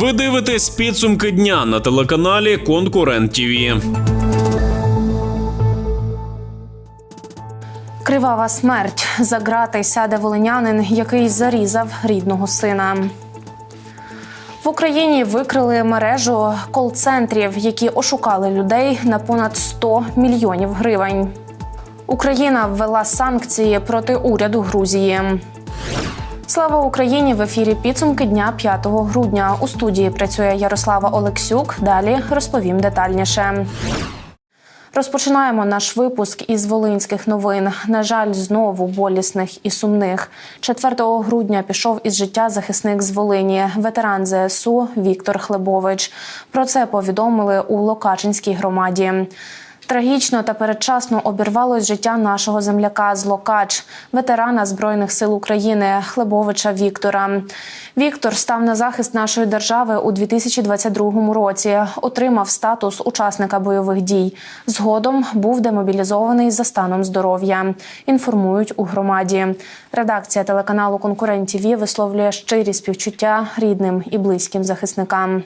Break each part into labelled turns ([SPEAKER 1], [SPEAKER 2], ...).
[SPEAKER 1] Ви дивитесь підсумки дня на телеканалі Конкурент ТІВІ.
[SPEAKER 2] Кривава смерть за грати сяде волинянин, який зарізав рідного сина. В Україні викрили мережу кол-центрів, які ошукали людей на понад 100 мільйонів гривень. Україна ввела санкції проти уряду Грузії. Слава Україні! В ефірі підсумки дня 5 грудня. У студії працює Ярослава Олексюк. Далі розповім детальніше. Розпочинаємо наш випуск із волинських новин. На жаль, знову болісних і сумних. 4 грудня пішов із життя захисник з Волині, ветеран ЗСУ Віктор Хлебович. Про це повідомили у Локачинській громаді. Трагічно та передчасно обірвалось життя нашого земляка з Локач, ветерана збройних сил України Хлебовича Віктора. Віктор став на захист нашої держави у 2022 році. Отримав статус учасника бойових дій. Згодом був демобілізований за станом здоров'я. Інформують у громаді. Редакція телеканалу Конкурент ТІВІ висловлює щирі співчуття рідним і близьким захисникам.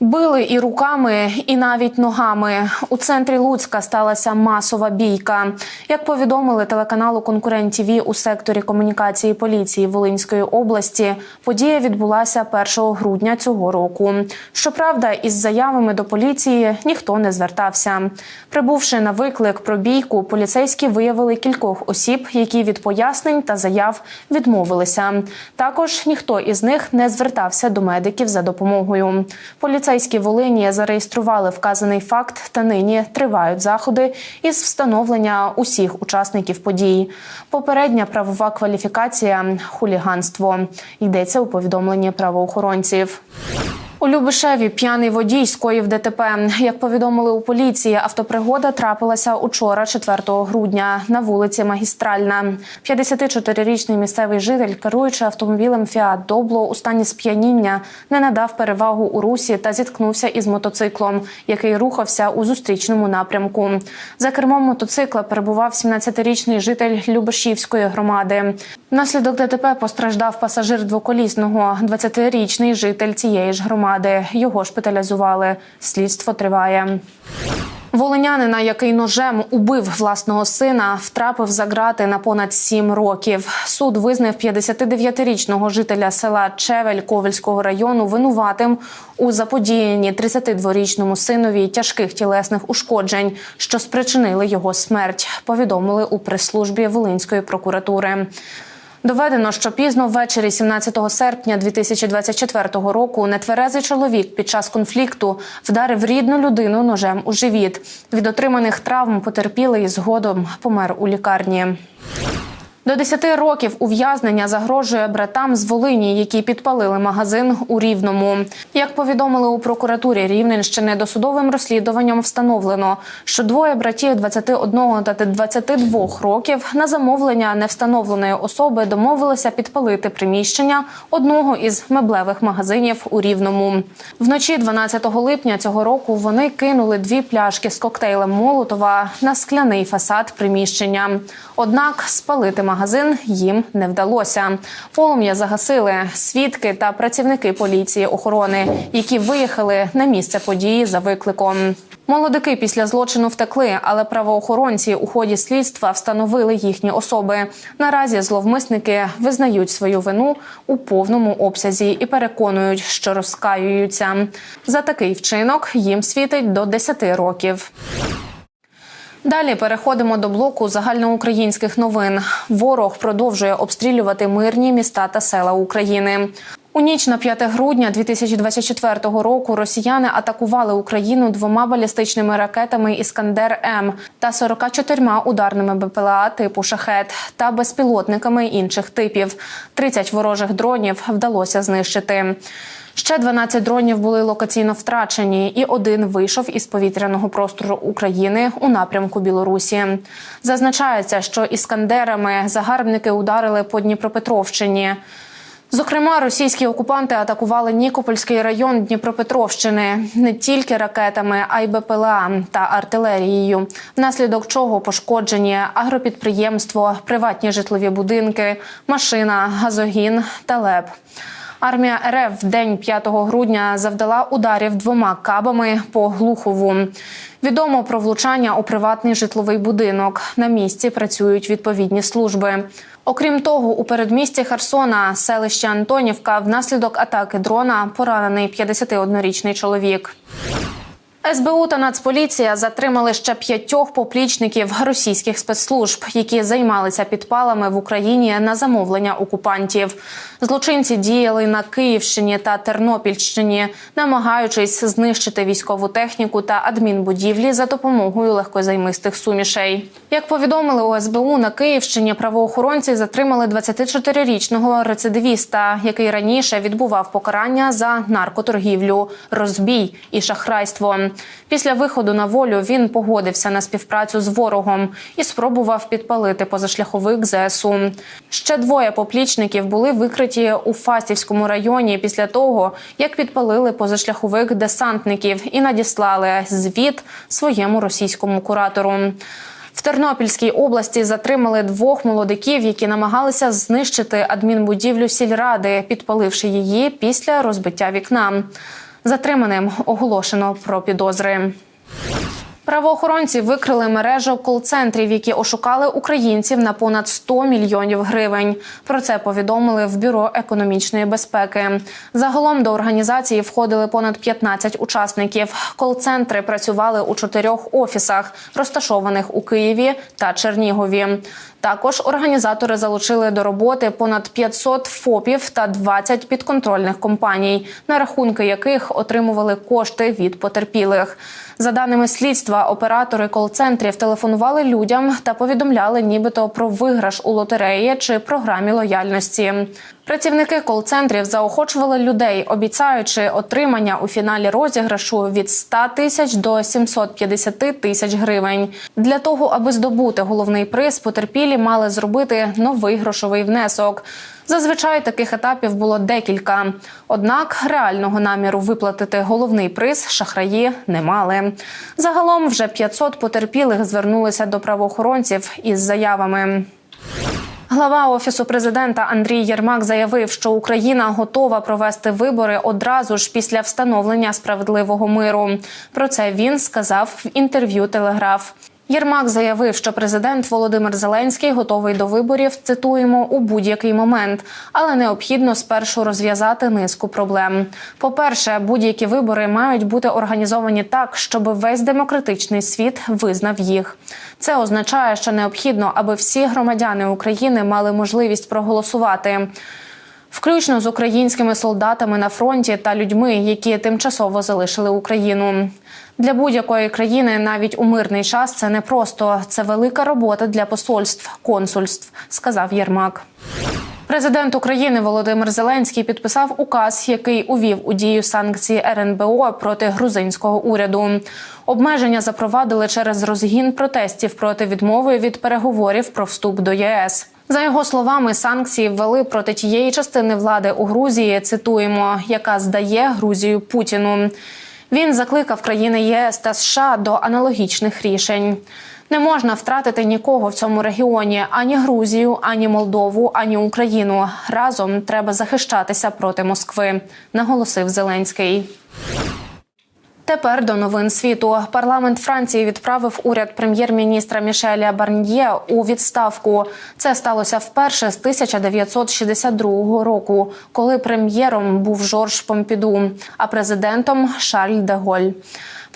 [SPEAKER 2] Били і руками, і навіть ногами. У центрі Луцька сталася масова бійка. Як повідомили телеканалу Конкурент ТІВІ у секторі комунікації поліції Волинської області, подія відбулася 1 грудня цього року. Щоправда, із заявами до поліції ніхто не звертався. Прибувши на виклик про бійку, поліцейські виявили кількох осіб, які від пояснень та заяв відмовилися. Також ніхто із них не звертався до медиків за допомогою. Поліцейські Волині зареєстрували вказаний факт та нині тривають заходи із встановлення усіх учасників подій. Попередня правова кваліфікація хуліганство йдеться у повідомленні правоохоронців. У Любишеві п'яний водій скоїв ДТП. Як повідомили у поліції, автопригода трапилася учора, 4 грудня, на вулиці Магістральна. 54-річний місцевий житель, керуючи автомобілем Фіат Добло у стані сп'яніння, не надав перевагу у русі та зіткнувся із мотоциклом, який рухався у зустрічному напрямку. За кермом мотоцикла перебував 17-річний житель Любешівської громади. Внаслідок ДТП постраждав пасажир двоколісного, 20-річний житель цієї ж громади. Його шпиталізували. Слідство триває. Волинянина, який ножем убив власного сина, втрапив за грати на понад сім років. Суд визнав 59-річного жителя села Чевель Ковельського району винуватим у заподіянні 32-річному синові тяжких тілесних ушкоджень, що спричинили його смерть. Повідомили у прес-службі Волинської прокуратури. Доведено, що пізно ввечері 17 серпня 2024 року нетверезий чоловік під час конфлікту вдарив рідну людину ножем у живіт. Від отриманих травм потерпілий згодом помер у лікарні. До 10 років ув'язнення загрожує братам з Волині, які підпалили магазин у Рівному. Як повідомили у прокуратурі Рівненщини, досудовим розслідуванням встановлено, що двоє братів 21 та 22 років на замовлення невстановленої особи домовилися підпалити приміщення одного із меблевих магазинів у Рівному. Вночі 12 липня цього року вони кинули дві пляшки з коктейлем Молотова на скляний фасад приміщення. Однак спалити магазин їм не вдалося. Полум'я загасили свідки та працівники поліції охорони, які виїхали на місце події за викликом. Молодики після злочину втекли, але правоохоронці у ході слідства встановили їхні особи. Наразі зловмисники визнають свою вину у повному обсязі і переконують, що розкаюються. За такий вчинок їм світить до 10 років. Далі переходимо до блоку загальноукраїнських новин. Ворог продовжує обстрілювати мирні міста та села України. У ніч на 5 грудня 2024 року росіяни атакували Україну двома балістичними ракетами Іскандер М та 44 ударними БПЛА типу Шахет та безпілотниками інших типів. 30 ворожих дронів вдалося знищити. Ще 12 дронів були локаційно втрачені, і один вийшов із повітряного простору України у напрямку Білорусі. Зазначається, що іскандерами загарбники ударили по Дніпропетровщині. Зокрема, російські окупанти атакували Нікопольський район Дніпропетровщини не тільки ракетами, а й БПЛА та артилерією, внаслідок чого пошкоджені агропідприємство, приватні житлові будинки, машина, газогін та леб. Армія РФ в день 5 грудня завдала ударів двома кабами по Глухову. Відомо про влучання у приватний житловий будинок. На місці працюють відповідні служби. Окрім того, у передмісті Херсона, селища Антонівка, внаслідок атаки дрона поранений 51-річний чоловік. СБУ та Нацполіція затримали ще п'ятьох поплічників російських спецслужб, які займалися підпалами в Україні на замовлення окупантів. Злочинці діяли на Київщині та Тернопільщині, намагаючись знищити військову техніку та адмінбудівлі за допомогою легкозаймистих сумішей. Як повідомили у СБУ на Київщині, правоохоронці затримали 24-річного рецидивіста, який раніше відбував покарання за наркоторгівлю, розбій і шахрайство. Після виходу на волю він погодився на співпрацю з ворогом і спробував підпалити позашляховик ЗСУ. Ще двоє поплічників були викриті у Фастівському районі після того, як підпалили позашляховик десантників і надіслали звіт своєму російському куратору. В Тернопільській області затримали двох молодиків, які намагалися знищити адмінбудівлю сільради, підпаливши її після розбиття вікна. Затриманим оголошено про підозри. Правоохоронці викрили мережу кол-центрів, які ошукали українців на понад 100 мільйонів гривень. Про це повідомили в бюро економічної безпеки. Загалом до організації входили понад 15 учасників. Кол-центри працювали у чотирьох офісах, розташованих у Києві та Чернігові. Також організатори залучили до роботи понад 500 ФОПів та 20 підконтрольних компаній, на рахунки яких отримували кошти від потерпілих. За даними слідства, оператори кол-центрів телефонували людям та повідомляли, нібито про виграш у лотереї чи програмі лояльності. Працівники кол-центрів заохочували людей, обіцяючи отримання у фіналі розіграшу від 100 тисяч до 750 тисяч гривень. Для того, аби здобути головний приз, потерпілі мали зробити новий грошовий внесок. Зазвичай таких етапів було декілька. Однак реального наміру виплатити головний приз шахраї не мали. Загалом вже 500 потерпілих звернулися до правоохоронців із заявами. Глава офісу президента Андрій Єрмак заявив, що Україна готова провести вибори одразу ж після встановлення справедливого миру. Про це він сказав в інтерв'ю Телеграф. Єрмак заявив, що президент Володимир Зеленський готовий до виборів. Цитуємо у будь-який момент, але необхідно спершу розв'язати низку проблем. По-перше, будь-які вибори мають бути організовані так, щоб весь демократичний світ визнав їх. Це означає, що необхідно, аби всі громадяни України мали можливість проголосувати. Включно з українськими солдатами на фронті та людьми, які тимчасово залишили Україну. Для будь-якої країни, навіть у мирний час, це не просто це велика робота для посольств, консульств, сказав Єрмак. Президент України Володимир Зеленський підписав указ, який увів у дію санкції РНБО проти грузинського уряду. Обмеження запровадили через розгін протестів проти відмови від переговорів про вступ до ЄС. За його словами, санкції ввели проти тієї частини влади у Грузії. Цитуємо, яка здає Грузію Путіну. Він закликав країни ЄС та США до аналогічних рішень. Не можна втратити нікого в цьому регіоні ані Грузію, ані Молдову, ані Україну. Разом треба захищатися проти Москви, наголосив Зеленський. Тепер до новин світу. Парламент Франції відправив уряд прем'єр-міністра Мішеля Барньє у відставку. Це сталося вперше з 1962 року, коли прем'єром був Жорж Помпіду, а президентом Шарль де Голь.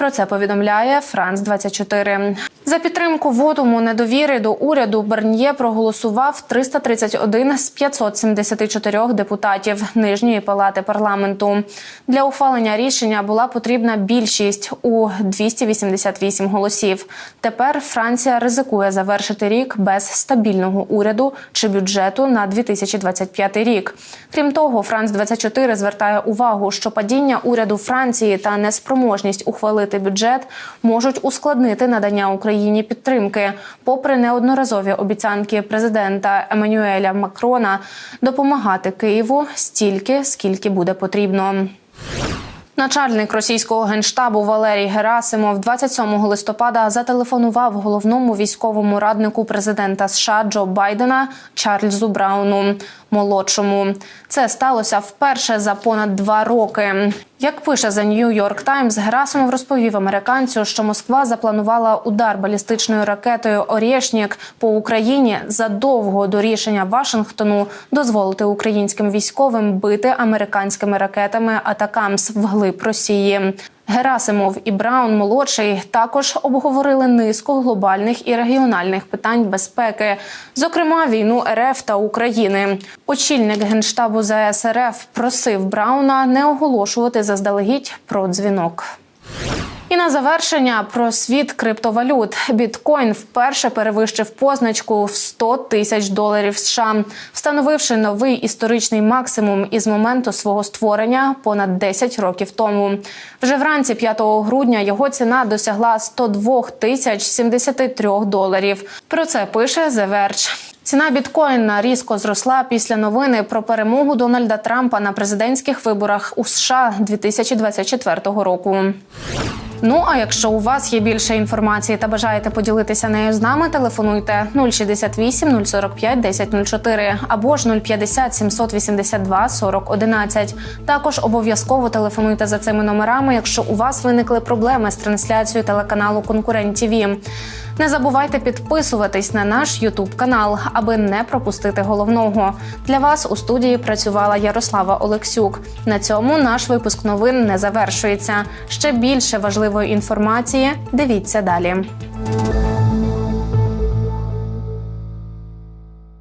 [SPEAKER 2] Про це повідомляє Франс 24 За підтримку вотуму недовіри до уряду Берньє проголосував 331 з 574 депутатів нижньої палати парламенту. Для ухвалення рішення була потрібна більшість у 288 голосів. Тепер Франція ризикує завершити рік без стабільного уряду чи бюджету на 2025 рік. Крім того, Франс 24 звертає увагу, що падіння уряду Франції та неспроможність ухвалити бюджет можуть ускладнити надання Україні підтримки, попри неодноразові обіцянки президента Еммануеля Макрона допомагати Києву стільки, скільки буде потрібно. Начальник російського генштабу Валерій Герасимов 27 листопада зателефонував головному військовому раднику президента США Джо Байдена Чарльзу Брауну молодшому. Це сталося вперше за понад два роки. Як пише The New York Times, Герасимов розповів американцю, що Москва запланувала удар балістичною ракетою Орєшнік по Україні задовго до рішення Вашингтону дозволити українським військовим бити американськими ракетами Атакамс вглиб Росії. Герасимов і Браун молодший також обговорили низку глобальних і регіональних питань безпеки, зокрема війну РФ та України. Очільник генштабу ЗС РФ просив Брауна не оголошувати заздалегідь про дзвінок. І на завершення про світ криптовалют. Біткоін вперше перевищив позначку в 100 тисяч доларів США, встановивши новий історичний максимум із моменту свого створення понад 10 років тому. Вже вранці 5 грудня його ціна досягла 102 тисяч 73 доларів. Про це пише The Verge. Ціна біткоїна різко зросла після новини про перемогу Дональда Трампа на президентських виборах у США 2024 року. Ну а якщо у вас є більше інформації та бажаєте поділитися нею з нами, телефонуйте 068 045 1004 або ж 050 782 40 11. Також обов'язково телефонуйте за цими номерами, якщо у вас виникли проблеми з трансляцією телеканалу Конкурент ТВ. Не забувайте підписуватись на наш Ютуб канал, аби не пропустити головного. Для вас у студії працювала Ярослава Олексюк. На цьому наш випуск новин не завершується. Ще більше важливої інформації. Дивіться далі.